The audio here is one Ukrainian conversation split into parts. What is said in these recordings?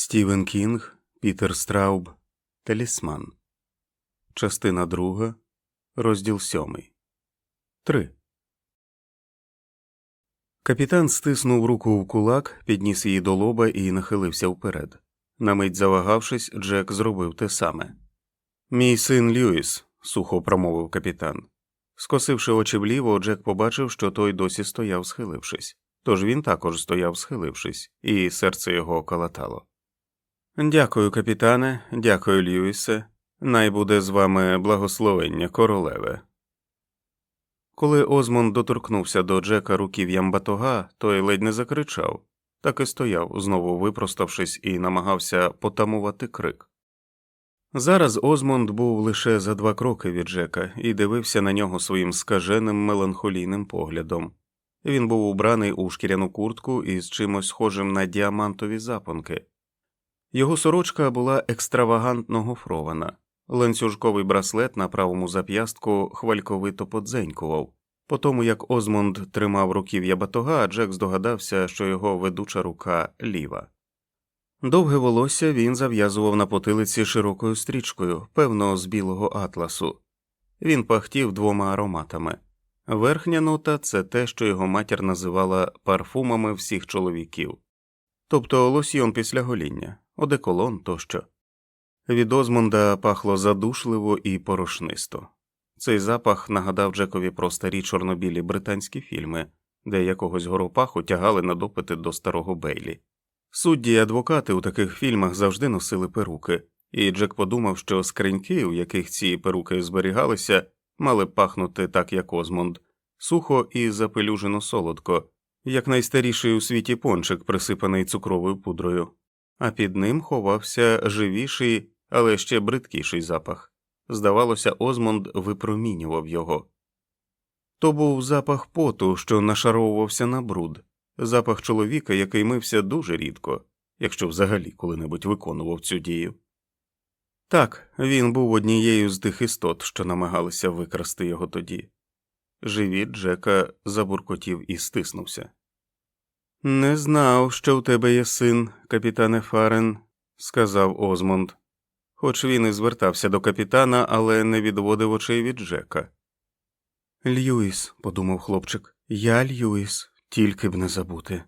Стівен Кінг, Пітер Страуб, Талісман. Частина друга, розділ сьомий. Три. Капітан стиснув руку в кулак, підніс її до лоба і нахилився вперед. На мить завагавшись, Джек зробив те саме. Мій син Льюіс, сухо промовив капітан. Скосивши очі вліво, Джек побачив, що той досі стояв, схилившись. Тож він також стояв, схилившись, і серце його калатало. Дякую, капітане, дякую, Льюісе. Най буде з вами благословення королеве. Коли Озмонд доторкнувся до Джека руків'ям батога, той ледь не закричав, так і стояв, знову випроставшись, і намагався потамувати крик. Зараз Озмонд був лише за два кроки від Джека і дивився на нього своїм скаженим меланхолійним поглядом. Він був убраний у шкіряну куртку із чимось схожим на діамантові запонки. Його сорочка була екстравагантно гофрована, ланцюжковий браслет на правому зап'ястку хвальковито подзенькував. По тому як Озмонд тримав руків'я батога, Джек здогадався, що його ведуча рука ліва. Довге волосся він зав'язував на потилиці широкою стрічкою, певно, з білого атласу. Він пахтів двома ароматами. Верхня нота це те, що його матір називала парфумами всіх чоловіків, тобто лосьйон після гоління, одеколон тощо. Від Озмонда пахло задушливо і порошнисто. Цей запах нагадав Джекові про старі чорнобілі британські фільми, де якогось горопаху тягали на допити до старого Бейлі. Судді й адвокати у таких фільмах завжди носили перуки, і Джек подумав, що скриньки, у яких ці перуки зберігалися, мали пахнути так, як Озмонд, сухо і запелюжено солодко, як найстаріший у світі пончик, присипаний цукровою пудрою, а під ним ховався живіший, але ще бридкіший запах. Здавалося, Озмонд випромінював його. То був запах поту, що нашаровувався на бруд, запах чоловіка, який мився дуже рідко, якщо взагалі коли-небудь виконував цю дію. Так, він був однією з тих істот, що намагалися викрасти його тоді. Живіт Джека забуркотів і стиснувся. Не знав, що у тебе є син, капітане Фарен, сказав Озмонд, хоч він і звертався до капітана, але не відводив очей від Джека. Льюіс, подумав хлопчик, я Льюіс, тільки б не забути.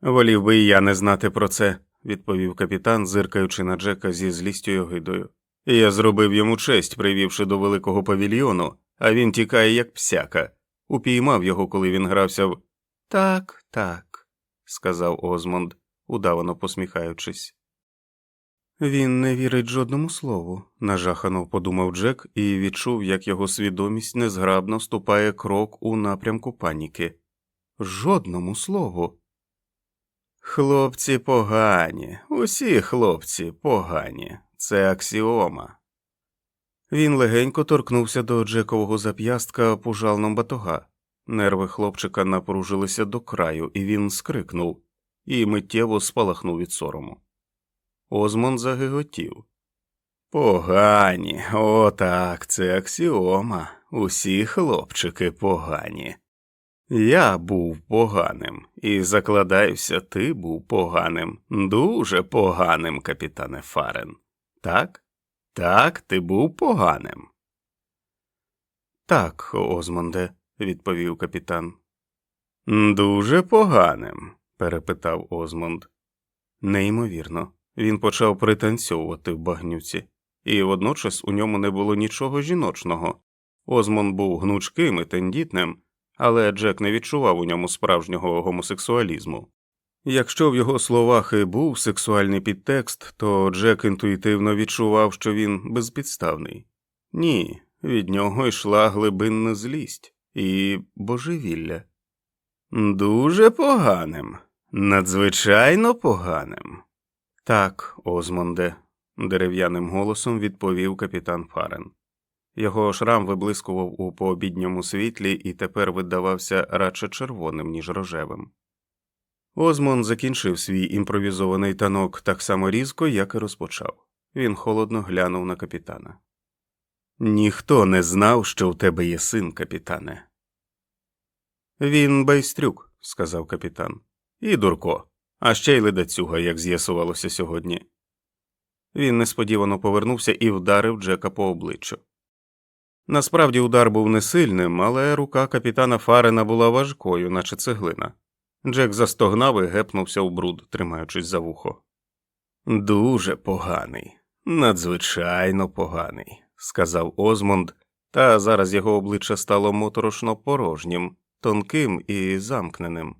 Волів би і я не знати про це, відповів капітан, зиркаючи на Джека зі злістю й огидою. Я зробив йому честь, привівши до великого павільйону, а він тікає, як псяка, упіймав його, коли він грався в. Так, так, сказав Озмонд, удавано посміхаючись. Він не вірить жодному слову, нажахано подумав Джек і відчув, як його свідомість незграбно ступає крок у напрямку паніки. Жодному слову. Хлопці погані, усі хлопці погані, це аксіома. Він легенько торкнувся до Джекового зап'ястка пужалном батога. Нерви хлопчика напружилися до краю, і він скрикнув і миттєво спалахнув від сорому. Озмон загиготів. Погані, отак, це аксіома. Усі хлопчики погані. Я був поганим, і закладаюся, ти був поганим, дуже поганим, капітане Фарен. Так? Так, ти був поганим. Так, Озмонде, відповів капітан. Дуже поганим, перепитав Озмонд. Неймовірно, він почав пританцьовувати в багнюці, і водночас у ньому не було нічого жіночного. Озмонд був гнучким і тендітним, але Джек не відчував у ньому справжнього гомосексуалізму. Якщо в його словах і був сексуальний підтекст, то Джек інтуїтивно відчував, що він безпідставний. Ні, від нього йшла глибинна злість і божевілля. Дуже поганим, надзвичайно поганим. Так, Озмонде, дерев'яним голосом відповів капітан Фарен. Його шрам виблискував у пообідньому світлі і тепер видавався радше червоним, ніж рожевим. Озмон закінчив свій імпровізований танок так само різко, як і розпочав. Він холодно глянув на капітана. Ніхто не знав, що у тебе є син, капітане. Він байстрюк, сказав капітан, і дурко. а ще й ледацюга, як з'ясувалося сьогодні. Він несподівано повернувся і вдарив Джека по обличчю. Насправді удар був не сильним, але рука капітана Фарена була важкою, наче цеглина. Джек застогнав і гепнувся у бруд, тримаючись за вухо. Дуже поганий, надзвичайно поганий, сказав Озмонд, та зараз його обличчя стало моторошно порожнім, тонким і замкненим.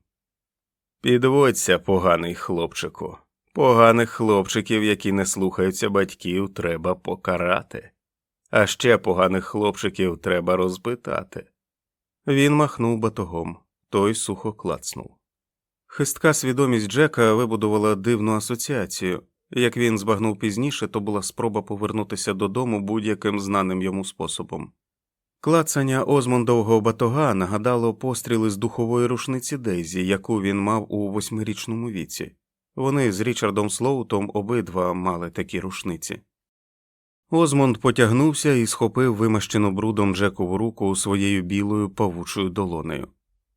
Підводься, поганий хлопчику. Поганих хлопчиків, які не слухаються батьків, треба покарати. А ще поганих хлопчиків треба розпитати. Він махнув батогом, той сухо клацнув. Хистка свідомість Джека вибудувала дивну асоціацію. Як він збагнув пізніше, то була спроба повернутися додому будь-яким знаним йому способом. Клацання Озмондового батога нагадало постріли з духової рушниці Дейзі, яку він мав у восьмирічному віці. Вони з Річардом Слоутом обидва мали такі рушниці. Озмонд потягнувся і схопив вимащену брудом Джекову руку своєю білою павучою долонею.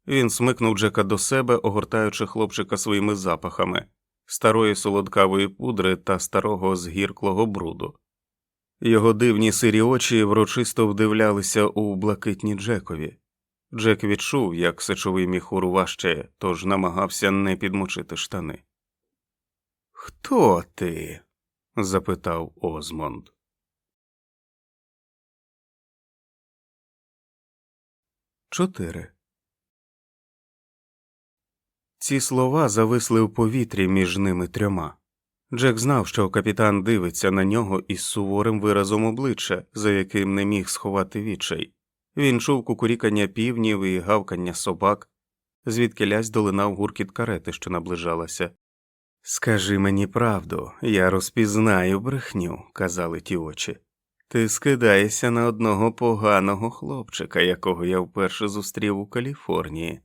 Він смикнув Джека до себе, огортаючи хлопчика своїми запахами старої солодкавої пудри та старого згірклого бруду. Його дивні сирі очі врочисто вдивлялися у блакитні Джекові. Джек відчув, як сечовий міхур важчає, тож намагався не підмочити штани. Хто ти? запитав Озмонд. Чотири. Ці слова зависли в повітрі між ними трьома. Джек знав, що капітан дивиться на нього із суворим виразом обличчя, за яким не міг сховати відчай. Він чув кукурікання півнів і гавкання собак, звідки лясь долинав гуркіт карети, що наближалася. Скажи мені правду, я розпізнаю брехню, казали ті очі. Ти скидаєшся на одного поганого хлопчика, якого я вперше зустрів у Каліфорнії.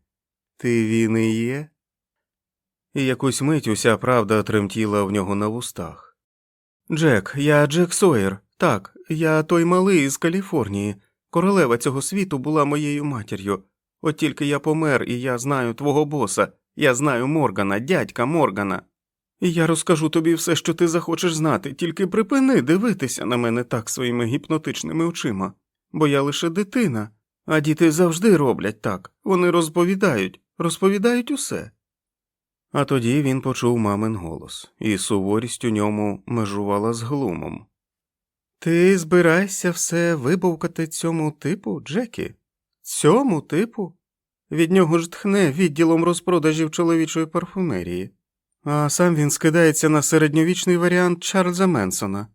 Ти він і є? І якусь мить уся правда тремтіла в нього на вустах. Джек, я Джек Сойер. Так, я той малий із Каліфорнії. Королева цього світу була моєю матір'ю. От тільки я помер, і я знаю твого боса. Я знаю Моргана, дядька Моргана. І я розкажу тобі все, що ти захочеш знати, тільки припини дивитися на мене так своїми гіпнотичними очима, бо я лише дитина, а діти завжди роблять так. Вони розповідають, розповідають усе. А тоді він почув мамин голос, і суворість у ньому межувала з глумом. Ти збираєшся все вибовкати цьому типу, Джекі? Цьому типу? Від нього ж тхне відділом розпродажів чоловічої парфумерії, а сам він скидається на середньовічний варіант Чарльза Менсона.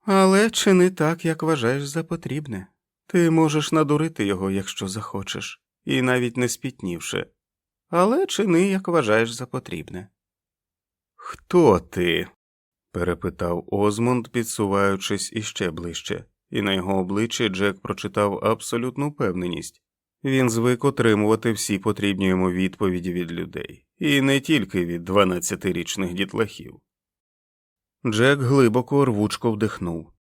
Але чини так, як вважаєш за потрібне. Ти можеш надурити його, якщо захочеш, і навіть не спітнівши але чини, як вважаєш за потрібне. Хто ти? перепитав Озмонд, підсуваючись іще ближче, і на його обличчі Джек прочитав абсолютну впевненість він звик отримувати всі потрібні йому відповіді від людей, і не тільки від дванадцятирічних дітлахів. Джек глибоко рвучко вдихнув.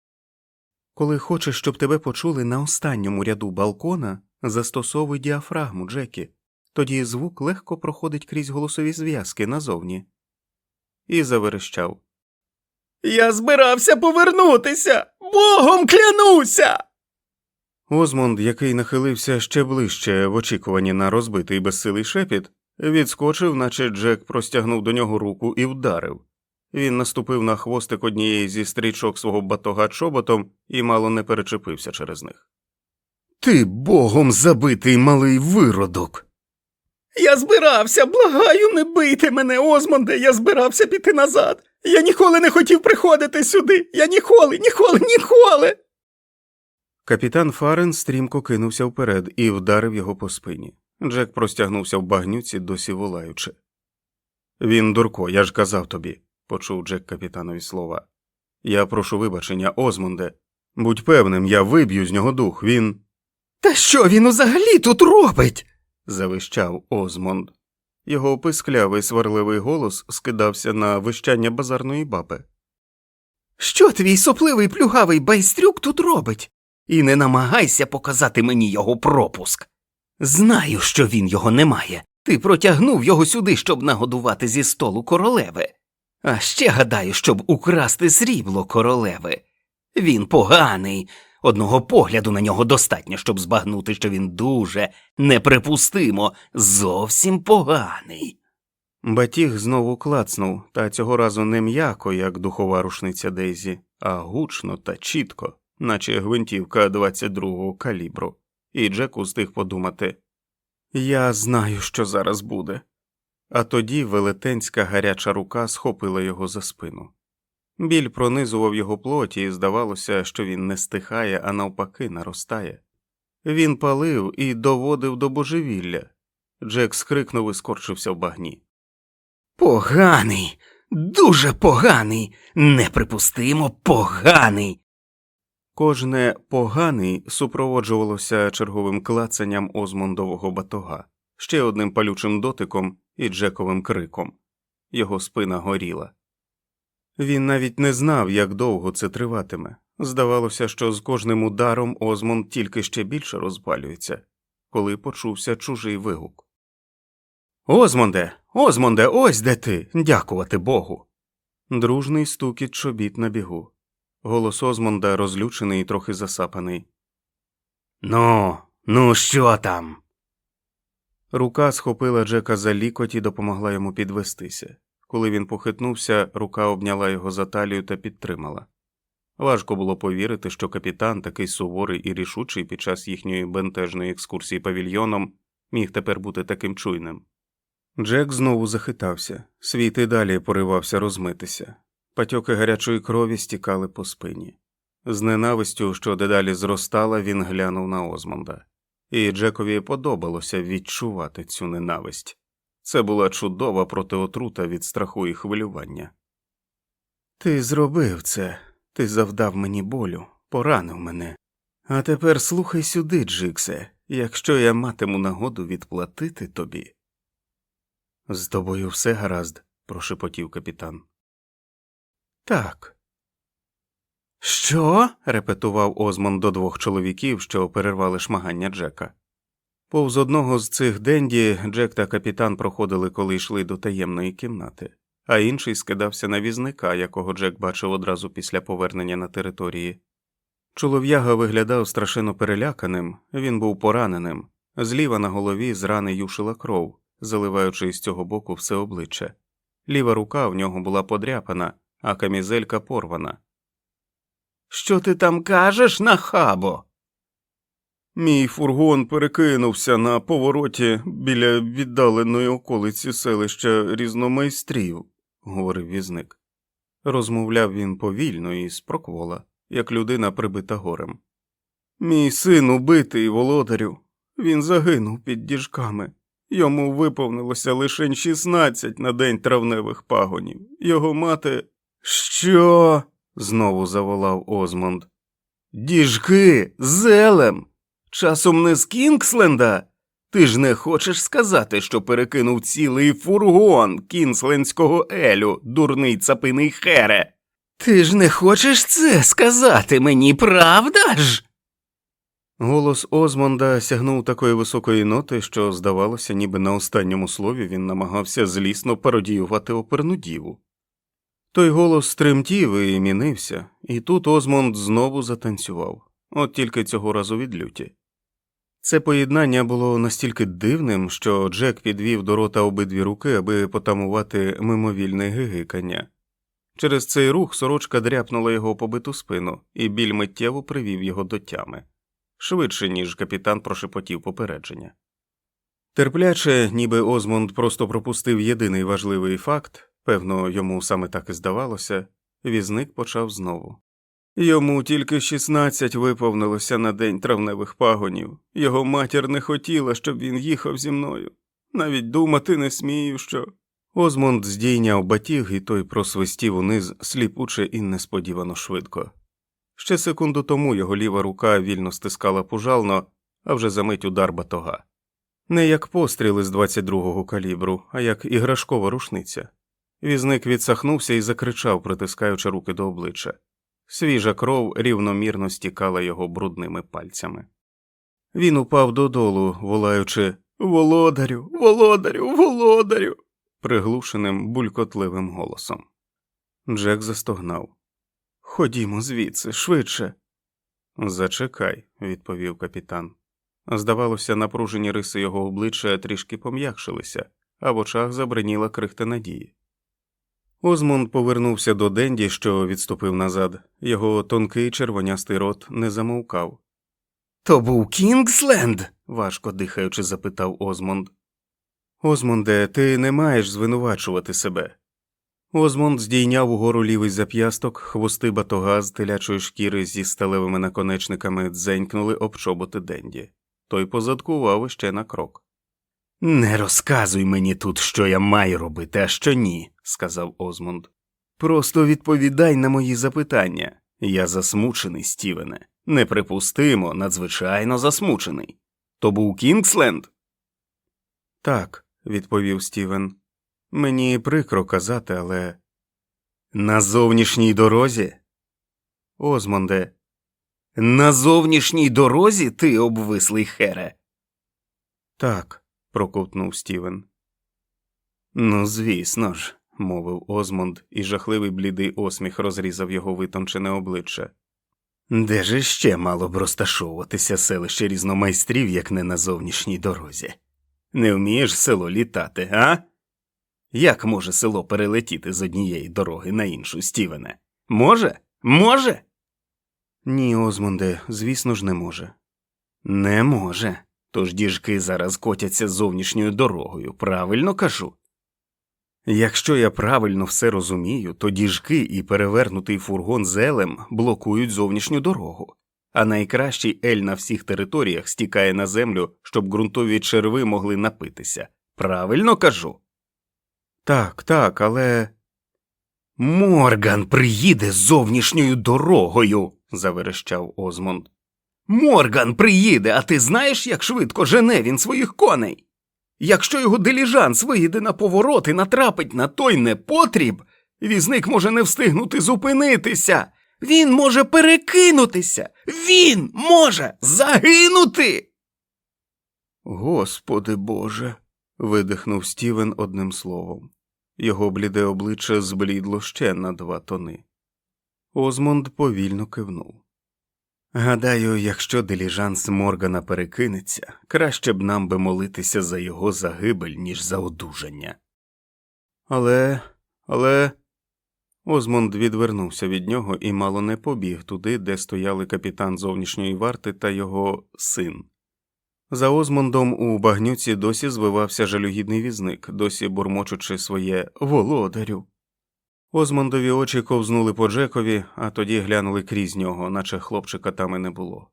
Коли хочеш, щоб тебе почули на останньому ряду балкона, застосовуй діафрагму, Джекі тоді звук легко проходить крізь голосові зв'язки назовні. І заверещав. Я збирався повернутися. Богом клянуся. Озмонд, який нахилився ще ближче в очікуванні на розбитий безсилий шепіт, відскочив, наче Джек простягнув до нього руку і вдарив. Він наступив на хвостик однієї зі стрічок свого батога чоботом і мало не перечепився через них. Ти богом забитий малий виродок. Я збирався, благаю, не бийте мене, Озмонде, я збирався піти назад. Я ніколи не хотів приходити сюди. Я ніколи, ніколи, ніколи. Капітан Фарен стрімко кинувся вперед і вдарив його по спині. Джек простягнувся в багнюці, досі волаючи. Він дурко, я ж казав тобі, почув Джек капітанові слова. Я прошу вибачення, Озмонде. Будь певним, я виб'ю з нього дух. Він. Та що він взагалі тут робить? Завищав Озмонд. Його писклявий сварливий голос скидався на вищання базарної баби. Що твій сопливий плюгавий байстрюк тут робить? І не намагайся показати мені його пропуск. Знаю, що він його не має, Ти протягнув його сюди, щоб нагодувати зі столу королеви. А ще гадаю, щоб украсти срібло королеви. Він поганий. Одного погляду на нього достатньо, щоб збагнути, що він дуже неприпустимо, зовсім поганий. Батіг знову клацнув, та цього разу не м'яко, як духова рушниця Дейзі, а гучно та чітко, наче гвинтівка 22-го калібру, і Джек устиг подумати Я знаю, що зараз буде. А тоді велетенська гаряча рука схопила його за спину. Біль пронизував його плоті, і здавалося, що він не стихає, а навпаки наростає. Він палив і доводив до божевілля. Джек скрикнув і скорчився в багні. Поганий, дуже поганий, неприпустимо поганий. Кожне поганий супроводжувалося черговим клацанням Озмондового батога, ще одним палючим дотиком і Джековим криком. Його спина горіла. Він навіть не знав, як довго це триватиме. Здавалося, що з кожним ударом Озмонд тільки ще більше розпалюється, коли почувся чужий вигук. Озмонде, Озмонде, ось де ти. Дякувати Богу. Дружний стукіт чобіт на бігу. Голос Озмонда розлючений і трохи засапаний. Ну, ну що там? Рука схопила Джека за лікоть і допомогла йому підвестися. Коли він похитнувся, рука обняла його за талію та підтримала. Важко було повірити, що капітан, такий суворий і рішучий під час їхньої бентежної екскурсії павільйоном, міг тепер бути таким чуйним. Джек знову захитався, світ і далі поривався розмитися. Патьоки гарячої крові стікали по спині. З ненавистю, що дедалі зростала, він глянув на Озмонда, і Джекові подобалося відчувати цю ненависть. Це була чудова протиотрута від страху і хвилювання. Ти зробив це, ти завдав мені болю, поранив мене. А тепер слухай сюди, Джиксе, якщо я матиму нагоду відплатити тобі. З тобою все гаразд, прошепотів капітан. Так. Що? репетував Озмон до двох чоловіків, що перервали шмагання Джека. Повз одного з цих денді Джек та капітан проходили, коли йшли до таємної кімнати, а інший скидався на візника, якого Джек бачив одразу після повернення на території. Чолов'яга виглядав страшенно переляканим, він був пораненим, зліва на голові з рани юшила кров, заливаючи з цього боку все обличчя. Ліва рука в нього була подряпана, а камізелька порвана. Що ти там кажеш, нахабо? Мій фургон перекинувся на повороті біля віддаленої околиці селища різномайстрів, говорив візник. Розмовляв він повільно і спроквола, як людина прибита горем. Мій син убитий, володарю. Він загинув під діжками. Йому виповнилося лише 16 на день травневих пагонів. Його мати. Що? знову заволав Озмонд. Діжки зелем. Часом не з Кінгсленда? Ти ж не хочеш сказати, що перекинув цілий фургон кінсленського елю, дурний цапиний хере. Ти ж не хочеш це сказати мені, правда ж? Голос Озмонда сягнув такої високої ноти, що, здавалося, ніби на останньому слові він намагався злісно пародіювати оперну діву. Той голос тремтів і мінився, і тут Озмонд знову затанцював, от тільки цього разу від люті. Це поєднання було настільки дивним, що Джек підвів до рота обидві руки, аби потамувати мимовільне гигикання. Через цей рух сорочка дряпнула його побиту спину, і біль миттєво привів його до тями швидше, ніж капітан прошепотів попередження. Терпляче, ніби Озмонд просто пропустив єдиний важливий факт, певно, йому саме так і здавалося, візник почав знову. Йому тільки 16 виповнилося на день травневих пагонів, його матір не хотіла, щоб він їхав зі мною. Навіть думати не смію, що. Озмонд здійняв батіг, і той просвистів униз сліпуче і несподівано швидко. Ще секунду тому його ліва рука вільно стискала пужално, а вже за мить удар батога. Не як постріли з 22-го калібру, а як іграшкова рушниця. Візник відсахнувся і закричав, притискаючи руки до обличчя. Свіжа кров рівномірно стікала його брудними пальцями. Він упав додолу, волаючи Володарю, володарю, володарю. приглушеним булькотливим голосом. Джек застогнав. Ходімо звідси, швидше. Зачекай, відповів капітан. Здавалося, напружені риси його обличчя трішки пом'якшилися, а в очах забриніла крихта надії. Озмунд повернувся до Денді, що відступив назад. Його тонкий червонястий рот не замовкав. То був Кінгсленд? важко дихаючи, запитав Озмонд. Озмонде, ти не маєш звинувачувати себе. Озмонд здійняв угору лівий зап'ясток, хвости батога з телячої шкіри зі сталевими наконечниками дзенькнули об чоботи Денді. Той позадкував іще на крок. Не розказуй мені тут, що я маю робити, а що ні, сказав Озмонд. Просто відповідай на мої запитання. Я засмучений, Стівене. Неприпустимо, надзвичайно засмучений. То був Кінгсленд? Так, відповів Стівен. Мені прикро казати, але. На зовнішній дорозі? Озмонде, На зовнішній дорозі ти обвислий хере. так, проковтнув Стівен. Ну, звісно ж, мовив Озмонд, і жахливий блідий осміх розрізав його витончене обличчя. де ж іще мало б розташовуватися селище різномайстрів, як не на зовнішній дорозі? Не вмієш село літати, а? Як може село перелетіти з однієї дороги на іншу, Стівене? Може? Може? Ні, Озмонде, звісно ж, не може. Не може. Тож діжки зараз котяться зовнішньою дорогою, правильно кажу? Якщо я правильно все розумію, то діжки і перевернутий фургон з елем блокують зовнішню дорогу, а найкращий ель на всіх територіях стікає на землю, щоб ґрунтові черви могли напитися. Правильно кажу? Так, так, але. Морган приїде зовнішньою дорогою, заверещав Озмонд. Морган приїде, а ти знаєш, як швидко жене він своїх коней? Якщо його диліжанс виїде на поворот і натрапить на той непотріб, візник може не встигнути зупинитися. Він може перекинутися. Він може загинути. Господи Боже. видихнув Стівен одним словом. Його бліде обличчя зблідло ще на два тони. Озмонд повільно кивнув. Гадаю, якщо диліжанс Моргана перекинеться, краще б нам би молитися за його загибель, ніж за одужання. Але, але. Озмонд відвернувся від нього і мало не побіг туди, де стояли капітан зовнішньої варти та його син. За Озмондом у багнюці досі звивався жалюгідний візник, досі бурмочучи своє володарю. Озмондові очі ковзнули по Джекові, а тоді глянули крізь нього, наче хлопчика там і не було.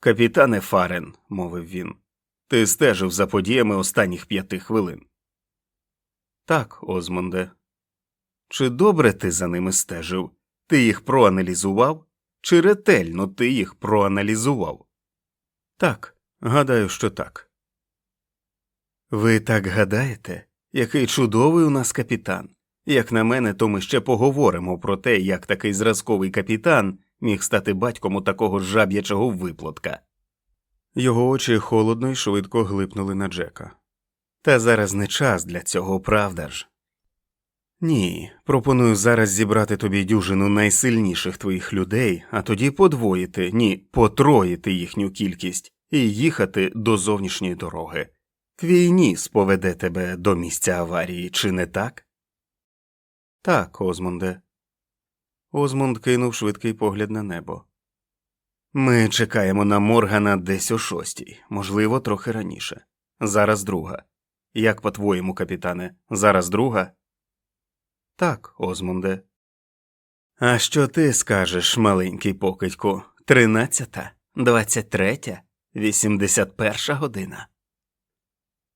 Капітане Фарен, мовив він, ти стежив за подіями останніх п'яти хвилин. Так, Озмонде. Чи добре ти за ними стежив? Ти їх проаналізував? Чи ретельно ти їх проаналізував? Так, гадаю, що так. Ви так гадаєте? Який чудовий у нас капітан. Як на мене, то ми ще поговоримо про те, як такий зразковий капітан міг стати батьком у такого жаб'ячого виплотка. Його очі холодно й швидко глипнули на Джека. Та зараз не час для цього, правда ж? Ні, пропоную зараз зібрати тобі дюжину найсильніших твоїх людей, а тоді подвоїти, ні, потроїти їхню кількість і їхати до зовнішньої дороги. Твій ніс поведе тебе до місця аварії, чи не так? Так, Озмонде. Озмонд кинув швидкий погляд на небо. Ми чекаємо на Моргана десь о шостій, можливо, трохи раніше. Зараз друга. Як по твоєму, капітане, зараз друга? Так, Озмонде. А що ти скажеш, маленький покидьку? Тринадцята, двадцять третя, вісімдесят перша година.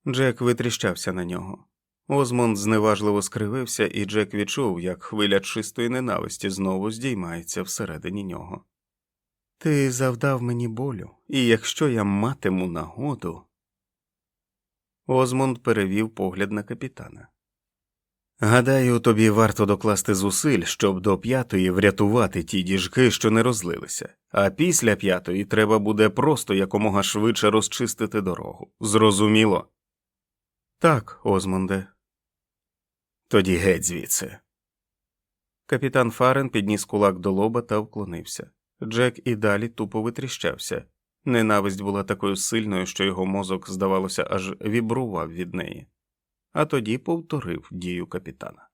Джек витріщався на нього. Озмонд зневажливо скривився, і Джек відчув, як хвиля чистої ненависті знову здіймається всередині нього. Ти завдав мені болю, і якщо я матиму нагоду. Озмонд перевів погляд на капітана. Гадаю, тобі варто докласти зусиль, щоб до п'ятої врятувати ті діжки, що не розлилися, а після п'ятої треба буде просто якомога швидше розчистити дорогу. Зрозуміло? Так, Озмонде. Тоді геть звідси. Капітан Фарен підніс кулак до лоба та вклонився. Джек і далі тупо витріщався. Ненависть була такою сильною, що його мозок, здавалося, аж вібрував від неї, а тоді повторив дію капітана.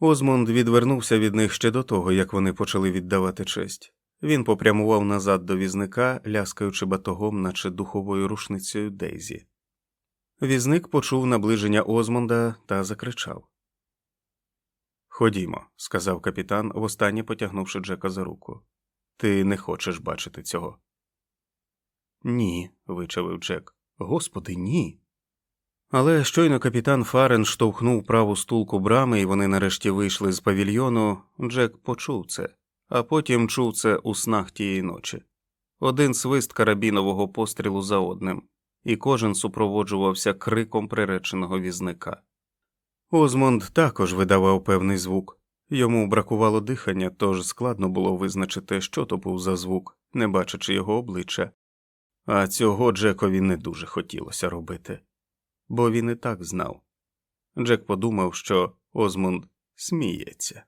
Озмонд відвернувся від них ще до того, як вони почали віддавати честь. Він попрямував назад до візника, ляскаючи батогом, наче духовою рушницею Дейзі. Візник почув наближення Озмонда та закричав. Ходімо, сказав капітан, востаннє потягнувши Джека за руку. Ти не хочеш бачити цього. Ні, вичавив Джек. Господи, ні. Але щойно капітан Фарен штовхнув праву стулку брами, і вони нарешті вийшли з павільйону, Джек почув це, а потім чув це у снах тієї ночі. Один свист карабінового пострілу за одним, і кожен супроводжувався криком приреченого візника. Озмонд також видавав певний звук. Йому бракувало дихання, тож складно було визначити, що то був за звук, не бачачи його обличчя. А цього Джекові не дуже хотілося робити, бо він і так знав. Джек подумав, що Озмунд сміється.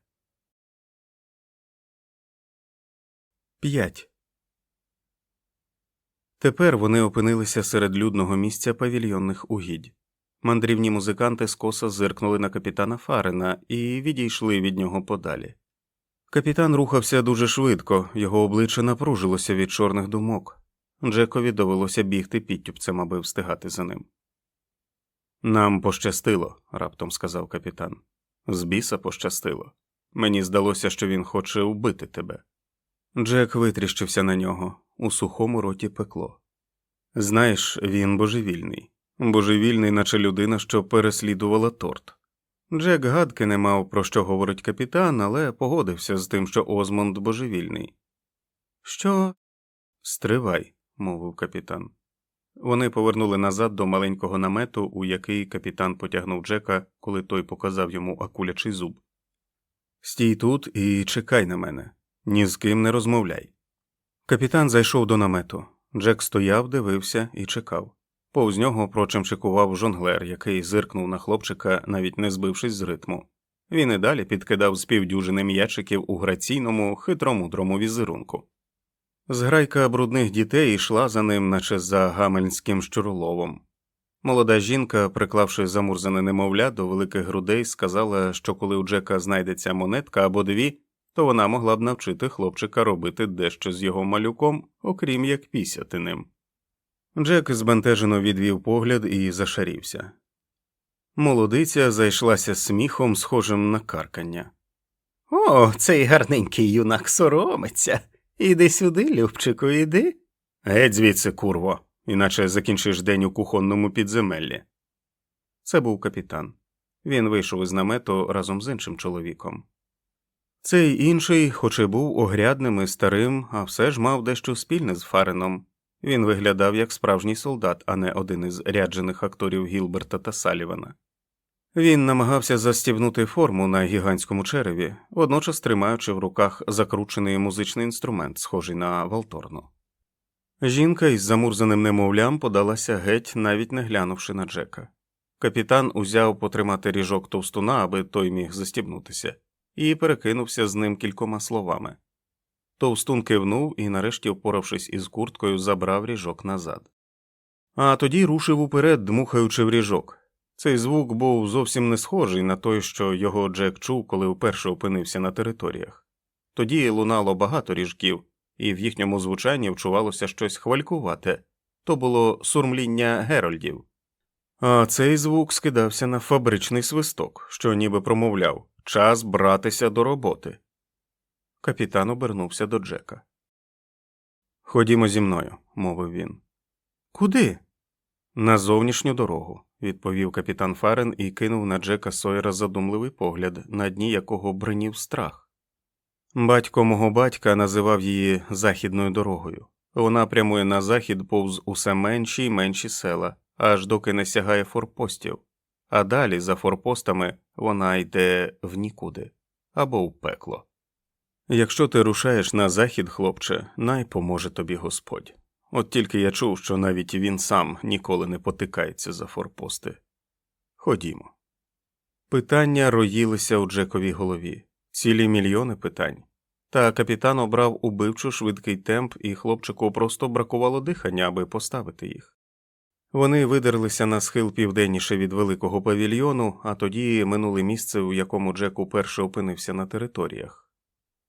5. Тепер вони опинилися серед людного місця павільйонних угідь. Мандрівні музиканти скоса зиркнули на капітана Фарена і відійшли від нього подалі. Капітан рухався дуже швидко, його обличчя напружилося від чорних думок. Джекові довелося бігти підтюпцем, аби встигати за ним. Нам пощастило, раптом сказав капітан. З біса пощастило. Мені здалося, що він хоче вбити тебе. Джек витріщився на нього, у сухому роті пекло. Знаєш, він божевільний, божевільний, наче людина, що переслідувала торт. Джек гадки не мав про що говорить капітан, але погодився з тим, що Озмонд божевільний. Що? Стривай, мовив капітан. Вони повернули назад до маленького намету, у який капітан потягнув Джека, коли той показав йому акулячий зуб. Стій тут і чекай на мене, ні з ким не розмовляй. Капітан зайшов до намету. Джек стояв, дивився і чекав. Повз нього прочимчикував жонглер, який зиркнув на хлопчика, навіть не збившись з ритму. Він і далі підкидав з півдюжини м'ячиків у граційному, хитромудрому візерунку. Зграйка брудних дітей йшла за ним, наче за гамельнським щуроловом. Молода жінка, приклавши замурзане немовля до великих грудей, сказала, що коли у Джека знайдеться монетка або дві, то вона могла б навчити хлопчика робити дещо з його малюком, окрім як пісяти ним. Джек збентежено відвів погляд і зашарівся. Молодиця зайшлася сміхом, схожим на каркання. О, цей гарненький юнак соромиться. Іди сюди, Любчику, іди. Геть звідси, курво, іначе закінчиш день у кухонному підземеллі. Це був капітан. Він вийшов із намету разом з іншим чоловіком. Цей інший, хоч і був огрядним і старим, а все ж мав дещо спільне з Фареном. Він виглядав як справжній солдат, а не один із ряджених акторів Гілберта та Салівана. Він намагався застібнути форму на гігантському череві, водночас тримаючи в руках закручений музичний інструмент, схожий на валторну. Жінка із замурзаним немовлям подалася геть, навіть не глянувши на Джека. Капітан узяв потримати ріжок товстуна, аби той міг застібнутися, і перекинувся з ним кількома словами. Товстун кивнув і, нарешті, впоравшись із курткою, забрав ріжок назад. А тоді рушив уперед, дмухаючи в ріжок. Цей звук був зовсім не схожий на той, що його Джек чув, коли вперше опинився на територіях. Тоді лунало багато ріжків, і в їхньому звучанні вчувалося щось хвалькувате то було сурмління герольдів. А цей звук скидався на фабричний свисток, що ніби промовляв час братися до роботи. Капітан обернувся до Джека. Ходімо зі мною, мовив він. Куди? На зовнішню дорогу, відповів капітан Фарен і кинув на Джека Сойера задумливий погляд, на дні якого бринів страх. Батько мого батька називав її західною дорогою. Вона прямує на захід повз усе менші й менші села, аж доки не сягає форпостів, а далі, за форпостами, вона йде в нікуди або в пекло. Якщо ти рушаєш на захід, хлопче, най поможе тобі Господь. От тільки я чув, що навіть він сам ніколи не потикається за форпости. Ходімо. Питання роїлися у Джековій голові, цілі мільйони питань. Та капітан обрав убивчо швидкий темп, і хлопчику просто бракувало дихання, аби поставити їх. Вони видерлися на схил південніше від великого павільйону, а тоді минули місце, у якому Джек уперше опинився на територіях.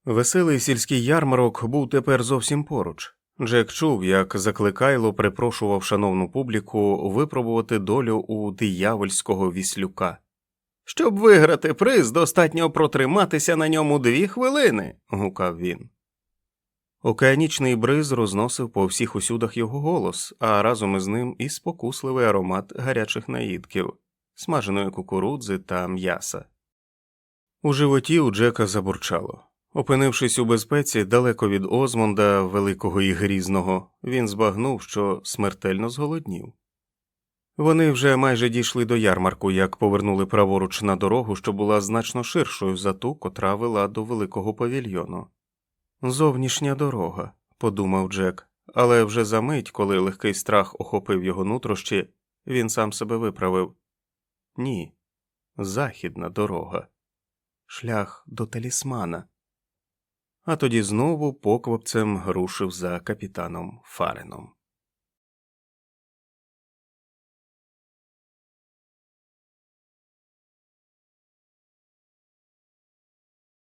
Веселий сільський ярмарок був тепер зовсім поруч. Джек чув, як закликайло припрошував шановну публіку випробувати долю у диявольського віслюка. Щоб виграти приз, достатньо протриматися на ньому дві хвилини, гукав він. Океанічний бриз розносив по всіх усюдах його голос, а разом із ним і спокусливий аромат гарячих наїдків, смаженої кукурудзи та м'яса. У животі у Джека забурчало. Опинившись у безпеці далеко від Озмонда, великого і грізного, він збагнув, що смертельно зголоднів. Вони вже майже дійшли до ярмарку, як повернули праворуч на дорогу, що була значно ширшою за ту, котра вела до великого павільйону. Зовнішня дорога, подумав Джек, але вже за мить, коли легкий страх охопив його нутрощі, він сам себе виправив ні, західна дорога, шлях до талісмана. А тоді знову поквапцем рушив за капітаном Фареном.